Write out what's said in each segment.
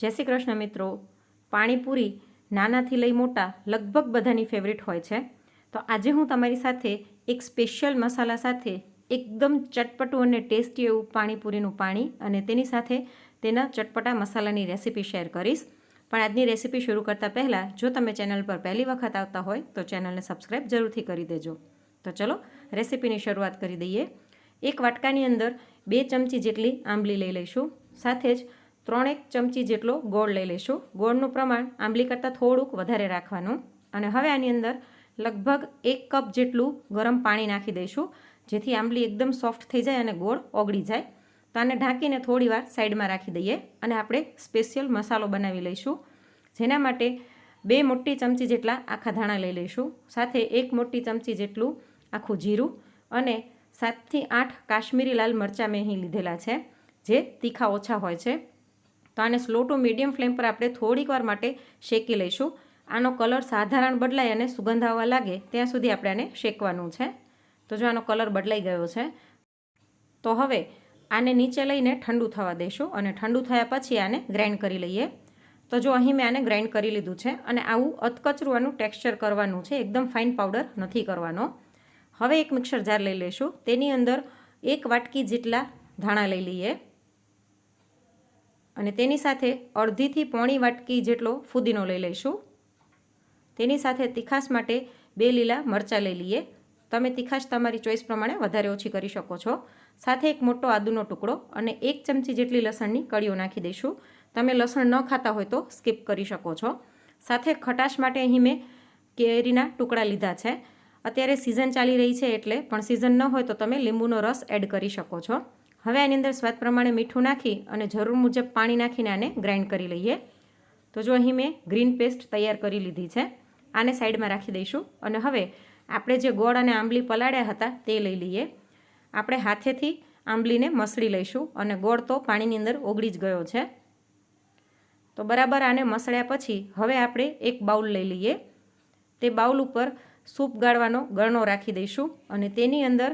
જય શ્રી કૃષ્ણ મિત્રો. પાણીપુરી નાનાથી લઈ મોટા લગભગ બધાની ફેવરિટ હોય છે. તો આજે હું તમારી સાથે એક સ્પેશિયલ મસાલા સાથે એકદમ ચટપટું અને ટેસ્ટી એવું પાણીપુરીનું પાણી અને તેની સાથે તેના ચટપટા મસાલાની રેસીપી શેર કરીશ. પણ આજની રેસીપી શરૂ કરતાં પહેલાં, જો તમે ચેનલ પર પહેલી વખત આવતા હોય, તો ચેનલને સબસ્ક્રાઈબ જરૂરથી કરી દેજો. તો ચલો રેસીપીની શરૂઆત કરી દઈએ. એક વાટકાની અંદર બે ચમચી જેટલી આંબલી લઈ લઈશું. સાથે જ ત્રણેક ચમચી જેટલો ગોળ લઈ લઈશું. ગોળનું પ્રમાણ આંબલી કરતાં થોડુંક વધારે રાખવાનું. અને હવે આની અંદર લગભગ એક કપ જેટલું ગરમ પાણી નાખી દઈશું, જેથી આંબલી એકદમ સોફ્ટ થઈ જાય અને ગોળ ઓગળી જાય. તો આને ઢાંકીને થોડીવાર સાઈડમાં રાખી દઈએ અને આપણે સ્પેશિયલ મસાલો બનાવી લઈશું, જેના માટે બે મોટી ચમચી જેટલા આખા ધાણા લઈ લઈશું, સાથે એક મોટી ચમચી જેટલું આખું જીરું અને સાતથી આઠ કાશ્મીરી લાલ મરચાં મેં અહીં લીધેલા છે, જે તીખા ઓછા હોય છે. તો આને સ્લો ટુ મીડિયમ ફ્લેમ પર આપણે થોડીક વાર માટે શેકી લઈશું. આનો કલર સાધારણ બદલાય અને સુગંધ આવવા લાગે ત્યાં સુધી આપણે આને શેકવાનું છે. તો જો આનો કલર બદલાઈ ગયો છે, તો હવે આને નીચે લઈને ઠંડુ થવા દઈશું અને ઠંડુ થયા પછી આને ગ્રાઇન્ડ કરી લઈએ. તો જો અહીં મેં આને ગ્રાઇન્ડ કરી લીધું છે અને આવું અધકચરું આનું ટેક્સચર કરવાનું છે, એકદમ ફાઇન પાવડર નથી કરવાનો. હવે એક મિક્સર જાર લઈ લઈશું. તેની અંદર એક વાટકી જેટલા ધાણા લઈ લઈએ. અને તેની સાથે અડધીથી પોણી વાટકી જેટલો ફુદીનો લઈ લઈશું. તેની સાથે તીખાશ માટે બે લીલા મરચાં લઈ લઈએ. તમે તીખાશ તમારી ચોઈસ પ્રમાણે વધારે ઓછી કરી શકો છો. સાથે એક મોટો આદુનો ટુકડો અને એક ચમચી જેટલી લસણની કળીઓ નાખી દઈશું. તમે લસણ ન ખાતા હોય તો સ્કીપ કરી શકો છો. સાથે ખટાશ માટે અહીં મેં કેરીના ટુકડા લીધા છે. અત્યારે સિઝન ચાલી રહી છે એટલે, પણ સિઝન ન હોય તો તમે લીંબુનો રસ એડ કરી શકો છો. હવે આની અંદર સ્વાદ પ્રમાણે મીઠું નાખી અને જરૂર મુજબ પાણી નાખીને આને ગ્રાઇન્ડ કરી લઈએ. તો જો અહીં મેં ગ્રીન પેસ્ટ તૈયાર કરી લીધી છે, આને સાઈડમાં રાખી દઈશું. અને હવે આપણે જે ગોળ અને આંબલી પલાળ્યા હતા તે લઈ લઈએ. આપણે હાથેથી આંબલીને મસળી લઈશું અને ગોળ તો પાણીની અંદર ઓગળી જ ગયો છે. તો બરાબર આને મસળ્યા પછી હવે આપણે એક બાઉલ લઈ લઈએ. તે બાઉલ ઉપર સૂપ ગાળવાનો ગળણો રાખી દઈશું અને તેની અંદર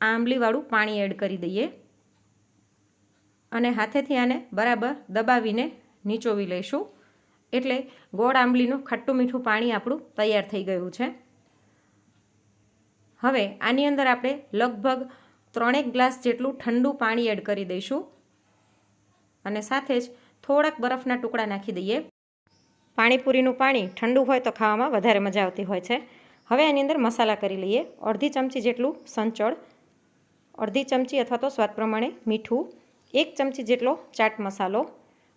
આંબલીવાળું પાણી એડ કરી દઈએ. અને હાથેથી આને બરાબર દબાવીને નીચોવી લઈશું. એટલે ગોળ આંબલીનું ખટ્ટું મીઠું પાણી આપણું તૈયાર થઈ ગયું છે. હવે આની અંદર આપણે લગભગ ત્રણેક ગ્લાસ જેટલું ઠંડુ પાણી એડ કરી દઈશું. અને સાથે જ થોડાક બરફના ટુકડા નાખી દઈએ. પાણીપુરીનું પાણી ઠંડુ હોય તો ખાવામાં વધારે મજા આવતી હોય છે. હવે આની અંદર મસાલા કરી લઈએ. અડધી ચમચી જેટલું સંચળ, અડધી ચમચી અથવા તો સ્વાદ પ્રમાણે મીઠું એક ચમચી જેટલો ચાટ મસાલો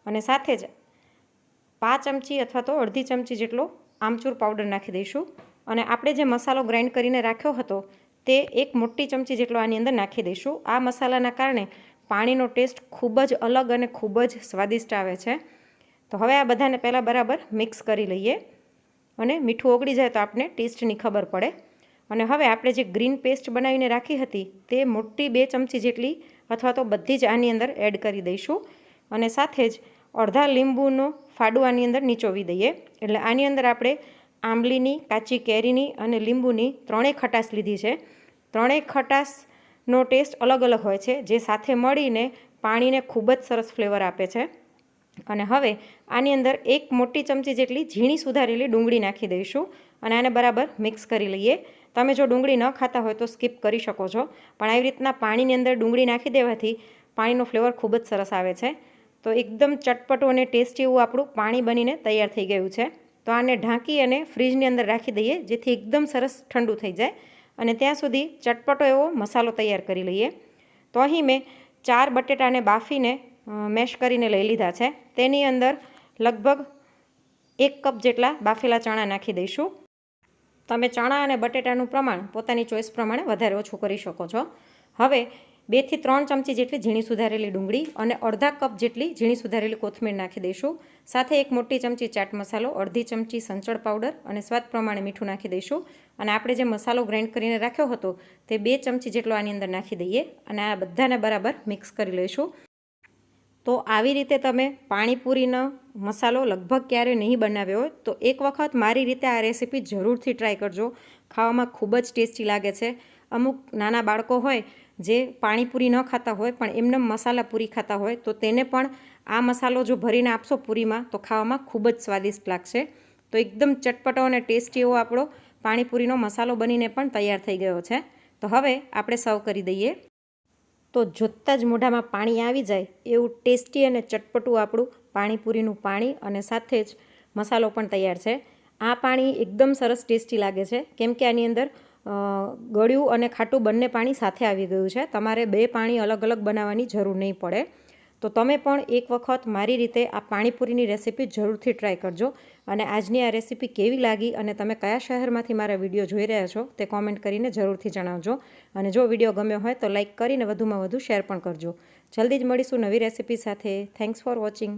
અને સાથે જ પાંચ ચમચી અથવા તો અડધી ચમચી જેટલો આમચૂર પાવડર નાખી દઈશું. અને આપણે જે મસાલો ગ્રાઇન્ડ કરીને રાખ્યો હતો તે એક મોટી ચમચી જેટલો આની અંદર નાખી દઈશું. આ મસાલાના કારણે પાણીનો ટેસ્ટ ખૂબ જ અલગ અને ખૂબ જ સ્વાદિષ્ટ આવે છે. તો હવે આ બધાને પહેલાં બરાબર મિક્સ કરી લઈએ અને મીઠું ઓગળી જાય તો આપણે ટેસ્ટની ખબર પડે. અને હવે આપણે જે ગ્રીન પેસ્ટ બનાવીને રાખી હતી તે મોટી બે ચમચી જેટલી અથવા તો બધી જ આની અંદર એડ કરી દઈશું. અને સાથે જ અડધા લીંબુનો ફાડું આની અંદર નીચોવી દઈએ. એટલે આની અંદર આપણે આંબલીની, કાચી કેરીની અને લીંબુની ત્રણેય ખટાશ લીધી છે. ત્રણેય ખટાશનો ટેસ્ટ અલગ અલગ હોય છે, જે સાથે મળીને પાણીને ખૂબ જ સરસ ફ્લેવર આપે છે. અને હવે આની અંદર એક મોટી ચમચી જેટલી ઝીણી સુધારેલી ડુંગળી નાખી દઈશું અને આને બરાબર મિક્સ કરી લઈએ. તમે જો ડુંગળી ન ખાતા હોય તો સ્કીપ કરી શકો છો. પણ આવી રીતના પાણીની અંદર ડુંગળી નાખી દેવાથી પાણીનો ફ્લેવર ખૂબ જ સરસ આવે છે. તો એકદમ ચટપટું અને ટેસ્ટી એવું આપણું પાણી બનીને તૈયાર થઈ ગયું છે. તો આને ઢાંકી અને ફ્રીજની અંદર રાખી દઈએ, જેથી એકદમ સરસ ઠંડુ થઈ જાય. અને ત્યાં સુધી ચટપટો એવો મસાલો તૈયાર કરી લઈએ. તો અહીં મેં ચાર બટેટાને બાફીને મેશ કરીને લઈ લીધા છે. તેની અંદર લગભગ એક કપ જેટલા બાફેલા ચણા નાખી દઈશું. તમે ચણા અને બટેટાનું પ્રમાણ, પોતાની ચોઈસ પ્રમાણે વધારે ઓછું કરી શકો છો. હવે બેથી ત્રણ ચમચી જેટલી ઝીણી સુધારેલી ડુંગળી અને અડધા કપ જેટલી ઝીણી સુધારેલી કોથમીર નાખી દઈશું. સાથે એક મોટી ચમચી ચાટ મસાલો, અડધી ચમચી સંચળ પાવડર અને સ્વાદ પ્રમાણે મીઠું નાખી દઈશું. અને આપણે જે મસાલો ગ્રાઇન્ડ કરીને રાખ્યો હતો, તે બે ચમચી જેટલો આની અંદર નાખી દઈએ અને આ બધાને બરાબર મિક્સ કરી લઈશું. તો આવી રીતે તમે પાણીપુરીનો મસાલો લગભગ ક્યારેય નહીં બનાવ્યો હોય, તો એક વખત મારી રીતે આ રેસીપી જરૂરથી ટ્રાય કરજો. ખાવામાં ખૂબ જ ટેસ્ટી લાગે છે. અમુક નાના બાળકો હોય જે પાણીપુરી ન ખાતા હોય, પણ એમને મસાલા પૂરી ખાતા હોય, તો તેને પણ આ મસાલો જો ભરીને આપશો પૂરીમાં, તો ખાવામાં ખૂબ જ સ્વાદિષ્ટ લાગશે. તો એકદમ ચટપટો અને ટેસ્ટી એવો આપણો પાણીપુરીનો મસાલો બનીને પણ તૈયાર થઈ ગયો છે. તો હવે આપણે સર્વ કરી દઈએ. તો જોતાં જ મોઢામાં પાણી આવી જાય એવું ટેસ્ટી અને ચટપટું આપણું પાણીપુરીનું પાણી અને સાથે જ મસાલો પણ તૈયાર છે. આ પાણી એકદમ સરસ ટેસ્ટી લાગે છે. કેમ કે આની અંદર ગળ્યું અને ખાટું બંને પાણી સાથે આવી ગયું છે. તમારે બે પાણી અલગ અલગ બનાવવાની જરૂર નહીં પડે. તો તમે પણ એક વખત મારી રીતે આ પાણીપુરીની રેસીપી જરૂરથી ટ્રાય કરજો અને આજની આ રેસીપી કેવી લાગી અને તમે કયા શહેરમાંથી મારા વીડિયો જોઈ રહ્યા છો તે કોમેન્ટ કરીને જરૂરથી જણાવજો. અને જો વીડિયો ગમ્યો હોય તો લાઇક કરીને વધુમાં વધુ શેર પણ કરજો. જલ્દી જ મળીશું નવી રેસીપી સાથે. Thanks for watching